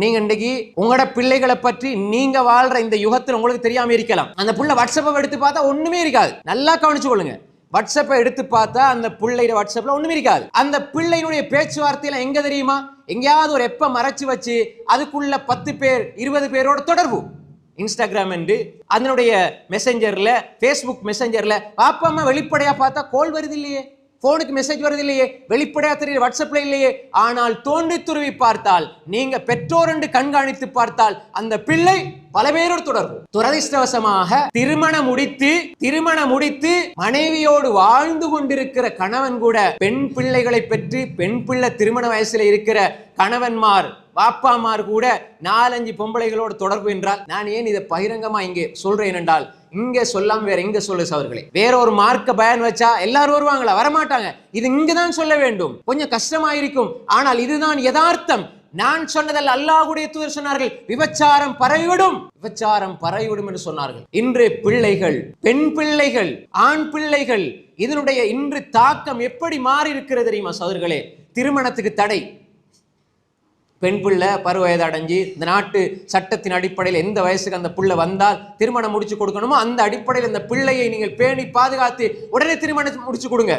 நீங்க இன்னைக்கு உங்களோட பிள்ளைகளை பற்றி நீங்க வாழ்ற இந்த யுகத்தில் உங்களுக்கு தெரியாம இருக்கலாம். அந்த புள்ள வாட்ஸ்அப்பை எடுத்து பார்த்தா ஒண்ணுமே இருக்காது. நல்லா கவனிச்சு கொள்ளுங்க. வாட்ஸ்அப்பை எடுத்து பார்த்தா அந்த பிள்ளையோட வாட்ஸ்அப்ல ஒண்ணுமே இருக்காது. அந்த பிள்ளையினுடைய பேச்சுவார்த்தையில எங்க தெரியுமா? எங்கேயாவது ஒரு எப்ப மறைச்சு வச்சு அதுக்குள்ள பத்து பேர் இருபது பேரோட தொடர்பு. இன்ஸ்டாகிராம் என்று அதனுடைய மெசஞ்சர்ல ஃபேஸ்புக் மெசஞ்சர்ல பாப்பா அம்மா வெளிப்படையா பார்த்தா கோல் வருது இல்லையே. போனுக்கு மெசேஜ் வருது இல்லையே வெளிப்படையா தெரியல வாட்ஸ்அப்ல இல்லையே. ஆனால் தோண்டி துருவி பார்த்தால் நீங்க பெற்றோர் என்று கண்காணித்து பார்த்தால் அந்த பிள்ளை பல பேரோடு தொடர்பு. துரதிருஷ்டவசமாக திருமணம் முடித்து திருமணம் முடித்து மனைவியோடு வாழ்ந்து கொண்டிருக்கிற கணவன் கூட பெண் பிள்ளைகளை பெற்று பெண் பிள்ளை திருமண வயசுல இருக்கிற கணவன்மார் வாப்பாமார் கூட நாலஞ்சு பொம்பளைகளோடு தொடர்பு என்றால் நான் ஏன் இதை பகிரங்கமா இங்கே சொல்றேன் என்றால் இங்க சொல்லாம வேற எங்க சொல்லு அவர்களே வேற ஒரு மார்க்க பயன் வச்சா எல்லாரும் வருவாங்களா? வரமாட்டாங்க. இது இங்கதான் சொல்ல வேண்டும். கொஞ்சம் கஷ்டமா இருக்கும் ஆனால் இதுதான் யதார்த்தம். நான் சொன்னதல்ல அல்லாஹுடைய தூதர் சொன்னார்கள் விபச்சாரம் பரவிவிடும். விபச்சாரம் பரவிவிடும் என்று சொன்னார்கள். இன்று பிள்ளைகள் பெண் பிள்ளைகள் ஆண் பிள்ளைகள் இதனுடைய இன்று தாக்கம் எப்படி மாறி இருக்கிறது தெரியுமா சோதர்களே திருமணத்துக்கு தடை. பெண் பிள்ளை பருவயது அடைஞ்சு இந்த நாட்டு சட்டத்தின் அடிப்படையில் எந்த வயசுக்கு அந்த பிள்ளை வந்தால் திருமணம் முடிச்சு கொடுக்கணுமோ அந்த அடிப்படையில் அந்த பிள்ளையை நீங்கள் பேணி பாதுகாத்து உடனே திருமணம் முடிச்சு கொடுங்க.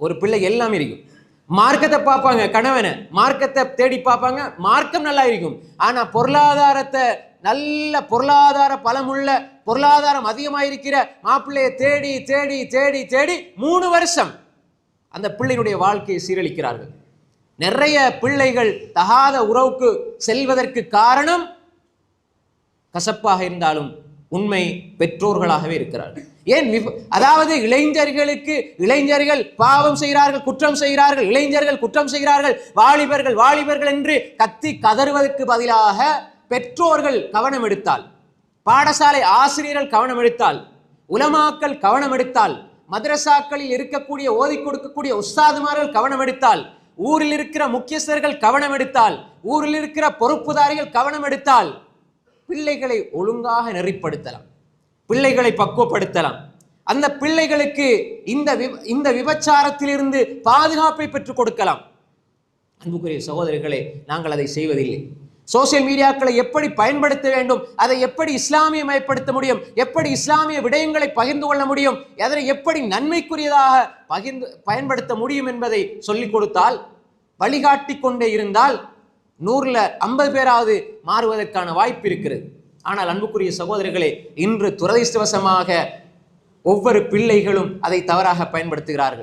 ஒரு பிள்ளை எல்லாம் இருக்கும். மார்க்கத்தை பார்ப்பாங்க கணவனை. மார்க்கத்தை தேடி பார்ப்பாங்க மார்க்கம் நல்லா இருக்கும். ஆனால் பொருளாதாரத்தை நல்ல பொருளாதார பலமுள்ள பொருளாதாரம் அதிகமாக இருக்கிற மாப்பிள்ளையை தேடி தேடி தேடி தேடி மூணு வருஷம் அந்த பிள்ளையினுடைய வாழ்க்கையை சீரழிக்கிறார்கள். நிறைய பிள்ளைகள் தகாத உறவுக்கு செல்வதற்கு காரணம் கசப்பாக இருந்தாலும் உண்மை பெற்றோர்களாகவே இருக்கிறார்கள். ஏன் அதாவது இளைஞர்களுக்கு இளைஞர்கள் பாவம் செய்கிறார்கள் குற்றம் செய்கிறார்கள் இளைஞர்கள் குற்றம் செய்கிறார்கள் வாலிபர்கள் வாலிபர்கள் என்று கத்தி கதறுவதற்கு பதிலாக பெற்றோர்கள் கவனம் எடுத்தால் பாடசாலை ஆசிரியர்கள் கவனம் எடுத்தால் உலமாக்கள் கவனம் எடுத்தால் மதரசாக்களில் இருக்கக்கூடிய ஓதி கொடுக்கக்கூடிய உஸ்தாதுமார்கள் கவனம் எடுத்தால் ஊரில் இருக்கிற முக்கியஸ்தர்கள் கவனம் எடுத்தால் ஊரில் இருக்கிற பொறுப்புதாரிகள் கவனம் எடுத்தால் பிள்ளைகளை ஒழுங்காக நெறிப்படுத்தலாம். பிள்ளைகளை பக்குவப்படுத்தலாம். அந்த பிள்ளைகளுக்கு இந்த இந்த விபச்சாரத்திலிருந்து பாதுகாப்பை பெற்றுக் கொடுக்கலாம். அன்புக்குரிய சகோதரர்களே நாங்கள் அதை செய்வதில்லை. சோசியல் மீடியாக்களை எப்படி பயன்படுத்த வேண்டும் அதை எப்படி இஸ்லாமியமயப்படுத்த முடியும் எப்படி இஸ்லாமிய விடயங்களை பகிர்ந்து கொள்ள முடியும் அதனை எப்படி நன்மைக்குரியதாக பகிர்ந்து பயன்படுத்த முடியும் என்பதை சொல்லிக் கொடுத்தால் வழிகாட்டி கொண்டே இருந்தால் நூறில் ஐம்பது பேராவது மாறுவதற்கான வாய்ப்பு இருக்கிறது. ஆனால் அன்புக்குரிய சகோதரர்களே இன்று துரதிர்ஷ்டவசமாக ஒவ்வொரு பிள்ளைகளும் அதை தவறாக பயன்படுத்துகிறார்கள்.